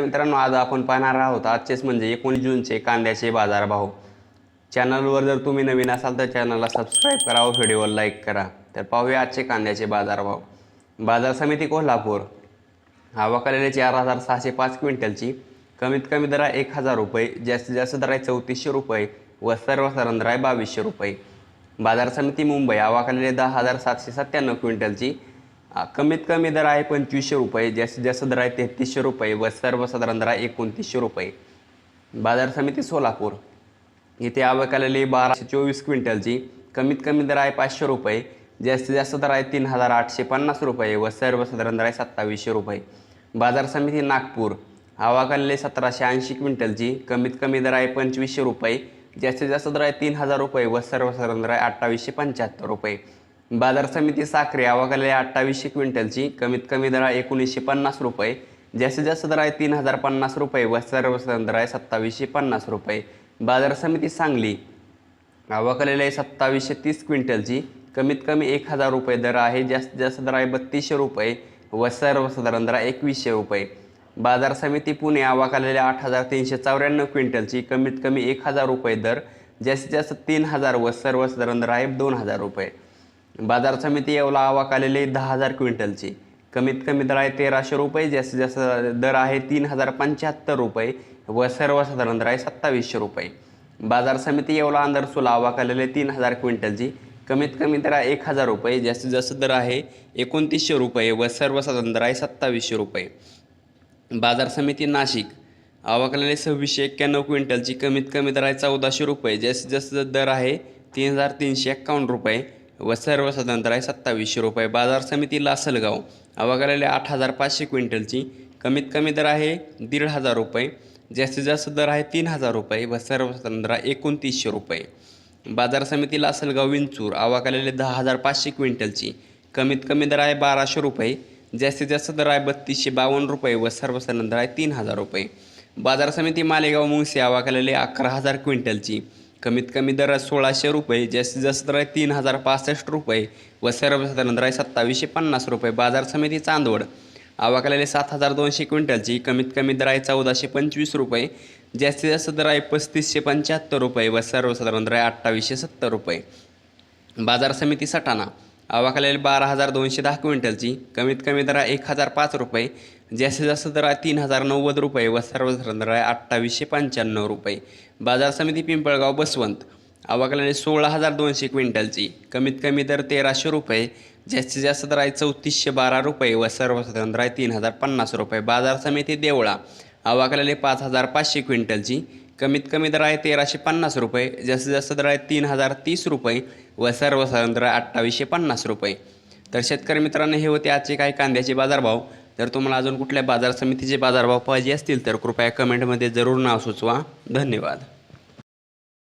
मित्रांनो आज आपण पाहणार आहोत आजचेच म्हणजे एकोणीस जूनचे कांद्याचे बाजारभाव. चॅनलवर जर तुम्ही नवीन असाल तर चॅनलला सबस्क्राईब करा व व्हिडिओला लाईक करा. तर पाहूया आजचे कांद्याचे बाजारभाव. बाजार समिती कोल्हापूर. आवकालेले चार हजार सहाशे पाच क्विंटलची. कमीत कमी दरा एक हजार रुपये जास्तीत जास्त दर आहे चौतीसशे रुपये व सर्वसाधारण दर आहे बावीसशे रुपये. बाजार समिती मुंबई आवाकालेले दहा हजार सातशे सत्त्याण्णव क्विंटलची. कमीत कमी दर आहे पंचवीसशे रुपये. जास्तीत जास्त दर आहे तेहतीसशे रुपये व सर्वसाधारण दर आहे एकोणतीसशे रुपये. बाजार समिती सोलापूर. इथे आवक आलेली बाराशे चोवीस क्विंटलची. कमीत कमी दर आहे पाचशे रुपये. जास्तीत जास्त दर आहे तीन हजार आठशे पन्नास रुपये व सर्वसाधारण दर आहे सत्तावीसशे रुपये. बाजार समिती नागपूर. आवक आलेली सतराशे ऐंशी क्विंटलची. कमीत कमी दर आहे पंचवीसशे रुपये. जास्तीत जास्त दर आहे तीन हजार रुपये व सर्वसाधारण दर आहे अठ्ठावीसशे पंच्याहत्तर रुपये. बाजार समिती साखरे आवक अठ्ठावीसशे क्विंटलची कमीत कमी दर आहे एकोणीसशे पन्नास रुपये जास्तीत जास्त दर आहे तीन हजार पन्नास रुपये व सर्वसाधारण दर आहे सत्तावीसशे पन्नास रुपये. बाजार समिती सांगली आवक आलेली आहे सत्तावीसशे तीस क्विंटलची कमीत कमी एक हजार रुपये दर आहे जास्तीत जास्त दर आहे बत्तीसशे रुपये व सर्वसाधारण दर आहे एकवीसशे रुपये. बाजार समिती पुणे आवक आलेल्या आठ हजार तीनशे चौऱ्याण्णव क्विंटलची कमीत कमी एक हजार रुपये दर जास्तीत जास्त तीन हजार व सर्वसाधारण दर आहे दोन हजार रुपये. बाजार समिती येवला आवक आलेली दहा हजार क्विंटलची. कमीत कमी दर आहे तेराशे रुपये जास्तीत जास्त दर आहे तीन हजार पंच्याहत्तर रुपये व सर्वसाधारण दर आहे सत्तावीसशे रुपये. बाजार समिती येवला अंदरसुला आवक आलेले तीन हजार क्विंटलची. कमीत कमी दर आहे एक हजार रुपये जास्तीत जास्त दर आहे एकोणतीसशे रुपये व सर्वसाधारण दर आहे सत्तावीसशे रुपये. बाजार समिती नाशिक आवाकलेले सव्वीसशे एक्क्याण्णव क्विंटलची. कमीत कमी दर आहे चौदाशे रुपये जास्तीत जास्त दर आहे तीन हजार तीनशे एक्कावन्न रुपये. व सर्वसाधारण दर आहे सत्तावीसशे रुपये. बाजार समिती लासलगाव. आवकलेले आठ हजार पाचशे क्विंटलची कमीत कमी दर आहे दीड हजार रुपये. जास्तीत जास्त दर आहे तीन हजार रुपये व सर्वसाधारण दर आहे एकोणतीसशे रुपये. बाजार समिती लासलगाव विंचूर. आवकलेले दहा हजार पाचशे क्विंटलची कमीत कमी दर आहे बाराशे रुपये. जास्तीत जास्त दर आहे बत्तीसशे बावन्न रुपये व सर्वसाधारण दर आहे तीन हजार रुपये. बाजार समिती मालेगाव मुंगसे आवाखालेले अकरा हजार क्विंटलची कमीत कमी दर सोळाशे रुपये जास्तीत जास्त दर आहे तीन हजार पासष्ट रुपये व सर्वसाधारण दर आहे सत्तावीसशे पन्नास रुपये बाजार समिती चांदवड. आवाकलेले सात हजार दोनशे क्विंटलची कमीत कमी दर आहे चौदाशे पंचवीस रुपये जास्तीत जास्त दर आहे पस्तीसशे पंच्याहत्तर रुपये व सर्वसाधारण दर आहे अठ्ठावीसशे सत्तर रुपये. बाजार समिती सटाणा. आवाखालेले बारा हजार दोनशे दहा क्विंटलची कमीत कमी दर एक हजार पाच रुपये जास्तीत जास्त दर आहे तीन हजार नव्वद रुपये व सर्वसाधारण दर आहे अठ्ठावीसशे पंच्याण्णव रुपये. बाजार समिती पिंपळगाव बसवंत आवाखालेले सोळा हजार दोनशे क्विंटलची कमीत कमी दर तेराशे रुपये जास्तीत जास्त दर आहे चौतीसशे बारा रुपये व सर्वसाधारण दर आहे तीन हजार पन्नास रुपये. बाजार समिती देवळा आवाखालेले पाच हजार पाचशे क्विंटलची कमीत कमी दर आहे तेराशे पन्नास रुपये जास्तीत जास्त दर आहे तीन हजार तीस रुपये व सर्वसाधारण दर अठ्ठावीसशे पन्नास रुपये. तर शेतकरी मित्रांनो हे होते आजचे काही कांद्याचे बाजारभाव. जर तुम्हाला अजून कुठल्या बाजार समितीचे बाजारभाव पाहिजे असतील तर कृपया कमेंटमध्ये जरूर नाव सुचवा. धन्यवाद.